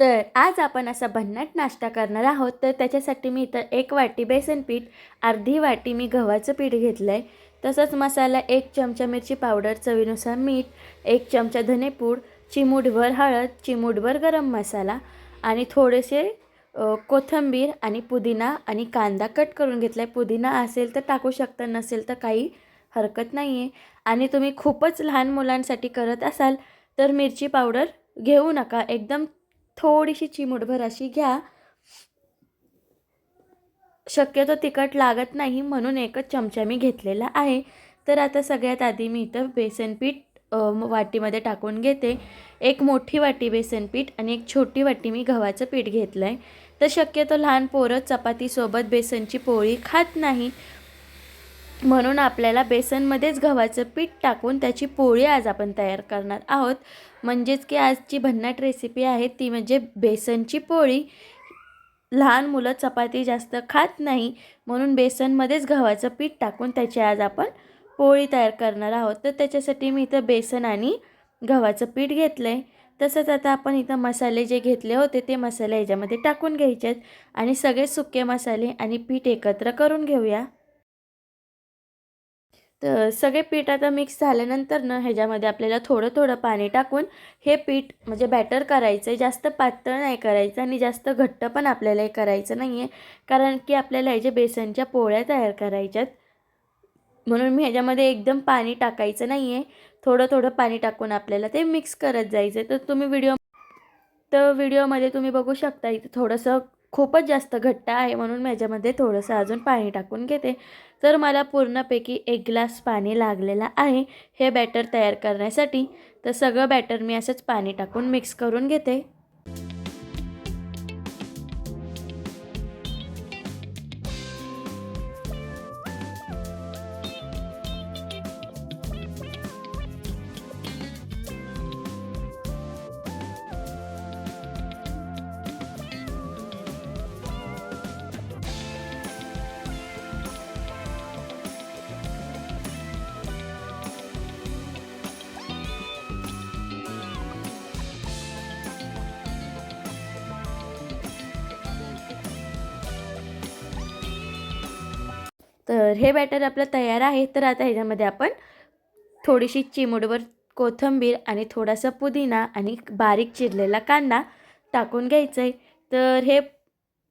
तर आज आपण असा भन्नाट नाश्ता करणार आहोत. तर त्याच्यासाठी मी इथं एक वाटी बेसन पीठ अर्धी वाटी मी गव्हाचं पीठ घेतलं आहे तसंच मसाला एक चमचा मिरची पावडर चवीनुसार मीठ एक चमचा धनेपूड चिमूटभर हळद चिमूटभर गरम मसाला आणि थोडेसे कोथंबीर कोथिंबीर आणि पुदिना आणि कांदा कट करून घेतला आहे पुदिना असेल तर टाकू शकता नसेल तर काही हरकत नाही आहे आणि तुम्ही खूपच लहान मुलांसाठी करत असाल तर मिरची पावडर घेऊ नका. एकदम थोडीशी चिमूटभर अशी घ्या. शक्यतो तिखट लागत नाही म्हणून एकच चमचा मी घेतलेला आहे. तर आता सगळ्यात आधी मी इथं बेसनपीठ वाटीमध्ये टाकून घेते. एक मोठी वाटी बेसनपीठ आणि एक छोटी वाटी मी गव्हाचं पीठ घेतलं आहे तर शक्यतो लहान पोरं चपातीसोबत बेसनची पोळी खात नाही. म्हणून आपल्याला बेसनमध्येच गव्हाचं पीठ टाकून त्याची पोळी आज आपण तयार करणार आहोत. म्हणजेच की आजची भन्नाट रेसिपी आहे ती म्हणजे बेसनची पोळी. लहान मुलं चपाती जास्त खात नाही म्हणून बेसनमध्येच गव्हाचं पीठ टाकून त्याची आज आपण पोळी तयार करणार आहोत. तर त्याच्यासाठी मी इथं बेसन आणि गव्हाचं पीठ घेतलं आहे तसंच आता आपण इथं मसाले जे घेतले होते ते मसाले ह्याच्यामध्ये टाकून घ्यायचे आहेत आणि सगळे सुके मसाले आणि पीठ एकत्र करून घेऊया. तर सगळे पीठ आता मिक्स झाल्यानंतर ना ह्याच्यामध्ये आपल्याला थोडं थोडं पाणी टाकून हे पीठ म्हणजे बॅटर करायचं आहे जास्त पातळ नाही करायचं आणि जास्त घट्ट पण आपल्याला हे करायचं नाही आहे कारण की आपल्याला ह्याच्या बेसनच्या पोळ्या तयार करायच्यात म्हणून मी ह्याच्यामध्ये एकदम पाणी टाकायचं नाही आहे थोडं थोडं पाणी टाकून आपल्याला ते मिक्स करत जायचं आहे तर तुम्ही व्हिडिओ तर व्हिडिओमध्ये तुम्ही बघू शकता इथं थोडंसं खूपच जास्त घट्ट आहे म्हणून माझ्यामध्ये थोडंसं अजून पाणी टाकून घेते. तर मला पूर्णपैकी एक ग्लास पाणी लागलेलं आहे हे बॅटर तयार करण्यासाठी. तर सगळं बॅटर मी असंच पाणी टाकून मिक्स करून घेते. तर हे बॅटर आपलं तयार आहे. तर आता ह्याच्यामध्ये आपण थोडीशी चिमूटभर कोथिंबीर आणि थोडासा पुदिना आणि बारीक चिरलेला कांदा टाकून घ्यायचं आहे तर हे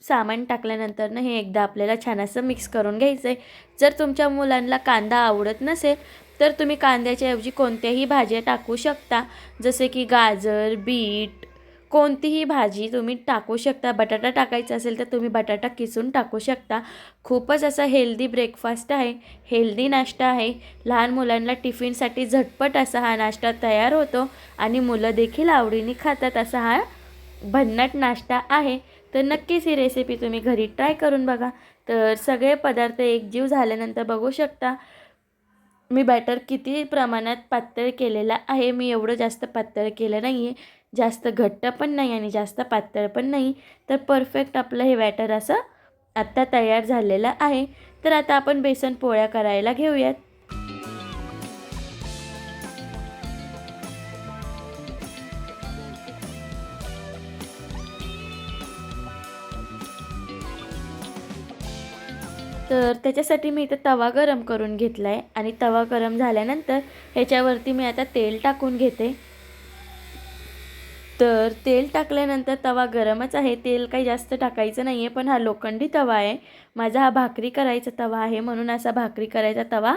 सामान टाकल्यानंतरनं हे एकदा आपल्याला छान असं मिक्स करून घ्यायचं आहे जर तुमच्या मुलांना कांदा आवडत नसेल तर तुम्ही कांद्याच्या ऐवजी कोणत्याही भाज्या टाकू शकता. जसे की गाजर बीट कोणतीही भाजी तुम्ही टाकू शकता. बटाटा टाकायचा असेल तर तुम्ही बटाटा किसून टाकू शकता. खूपच असा हेल्दी ब्रेकफास्ट आहे. हेल्दी नाश्ता आहे. लहान मुलांना टिफिनसाठी झटपट असा हा नाश्ता तयार होतो आणि मुलं देखील आवडीने खातात असा हा भन्नाट नाश्ता आहे. तर नक्कीच ही रेसिपी तुम्ही घरी ट्राय करून बघा. तर सगळे पदार्थ एकजीव झाल्यानंतर बघू शकता. मी बॅटर किती प्रमाणात पातळ केलेला आहे. मी एवढं जास्त पातळ केलं नाही आहे जास्त घट्ट पण नाही आणि जास्त पातळ पण नाही तर परफेक्ट आपलं हे बॅटर असं आत्ता तयार झालेलं आहे. तर आता आपण बेसन पोळ्या करायला घेऊयात. तर त्याच्यासाठी मी इथं तवा गरम करून घेतला आहे आणि तवा गरम झाल्यानंतर ह्याच्यावरती मी आता तेल टाकून घेते. तर तेल टाकल्यानंतर तवा गरमच आहे. तेल काही जास्त टाकायचं नाही आहे पण हा लोखंडी तवा आहे. माझा हा भाकरी करायचा तवा आहे म्हणून असा भाकरी करायचा तवा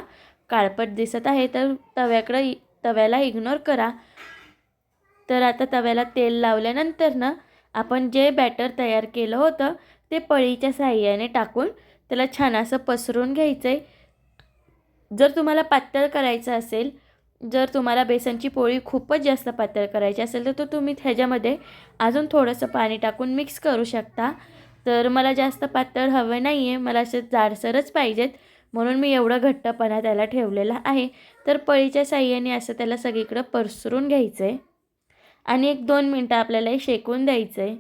काळपट दिसत आहे. तर तव्याकडं इ- तव्याला इग्नोर करा. तर आता तव्याला तेल लावल्यानंतर ना आपण जे बॅटर तयार केलं होतं ते पळीच्या साह्याने टाकून त्याला छान असं पसरून घ्यायचं आहे जर तुम्हाला पातळ करायचं असेल जर तुम्हाला बेसनची पोळी खूपच जास्त पातळ करायची असेल तर तो तुम्ही ह्याच्यामध्ये अजून थोडंसं पाणी टाकून मिक्स करू शकता. तर मला जास्त पातळ हवं नाही आहे मला असं जाडसरच पाहिजेत. म्हणून मी एवढं घट्टपणा त्याला ठेवलेला आहे. तर पळीच्या साह्याने असं त्याला सगळीकडं पसरून घ्यायचं आहे आणि एक दोन मिनटं आपल्याला हे शेकून द्यायचं आहे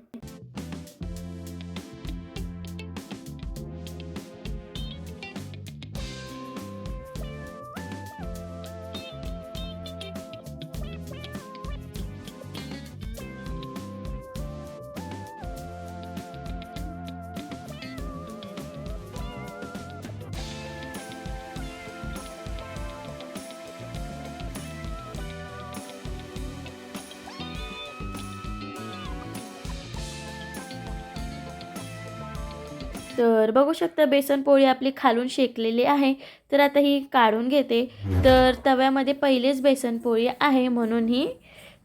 तर बघू शकता बेसन पोळी आपली खालून शेकलेली आहे. तर आता ही काढून घेते. तर तव्यामध्ये पहिलेच बेसन पोळी आहे म्हणून ही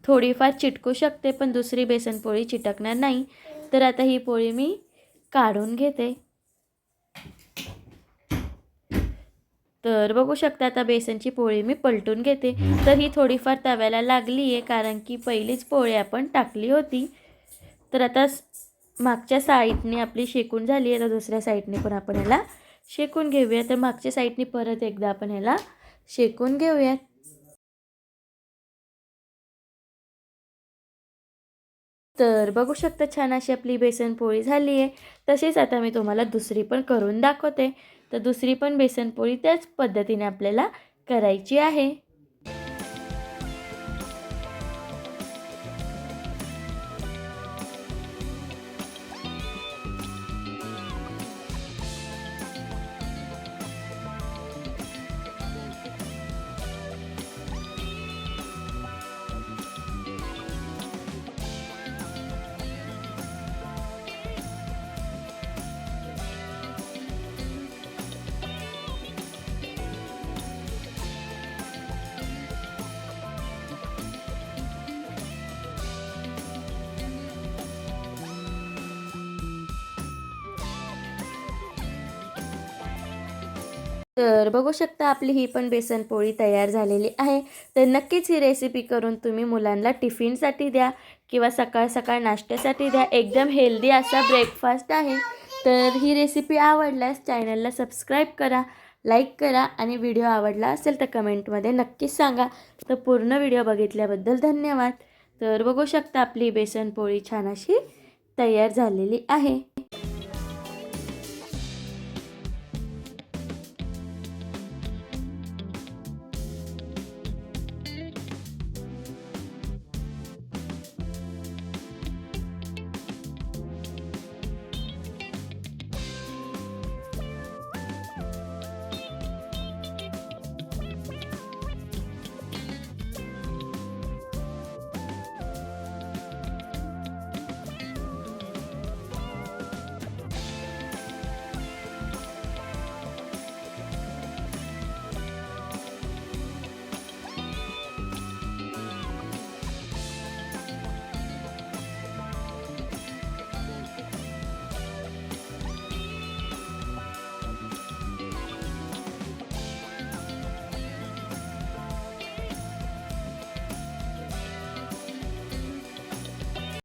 थोडीफार चिटकू शकते पण दुसरी बेसन पोळी चिटकणार नाही. तर आता ही पोळी मी काढून घेते. तर बघू शकता आता बेसनची पोळी मी पलटून घेते. तर ही थोडीफार तव्याला लागली आहे कारण की पहिलीच पोळी आपण टाकली होती. तर आता मागच्या साईडने आपली शेकून झाली आहे तर दुसऱ्या साईडने पण आपण ह्याला शेकून घेऊया. तर मागच्या साईडने परत एकदा आपण ह्याला शेकून घेऊयात तर बघू शकता छान अशी आपली बेसन पोळी झाली आहे. तसेच आता मी तुम्हाला दुसरी पण करून दाखवते. तर दुसरी पण बेसन पोळी त्याच पद्धतीने आपल्याला करायची आहे. तर बघू शकता आपली ही पण बेसन पोळी तयार झालेली आहे. तर नक्कीच ही रेसिपी करून तुम्ही मुलांना टिफिनसाठी द्या किंवा सकाळ सकाळ नाश्त्यासाठी द्या. एकदम हेल्दी असा ब्रेकफास्ट आहे. तर ही रेसिपी आवडल्यास चॅनलला सबस्क्राईब करा लाईक करा आणि व्हिडिओ आवडला असेल तर कमेंटमध्ये नक्कीच सांगा. तर पूर्ण व्हिडिओ बघितल्याबद्दल धन्यवाद. तर बघू शकता आपली बेसन पोळी छान अशी तयार झालेली आहे.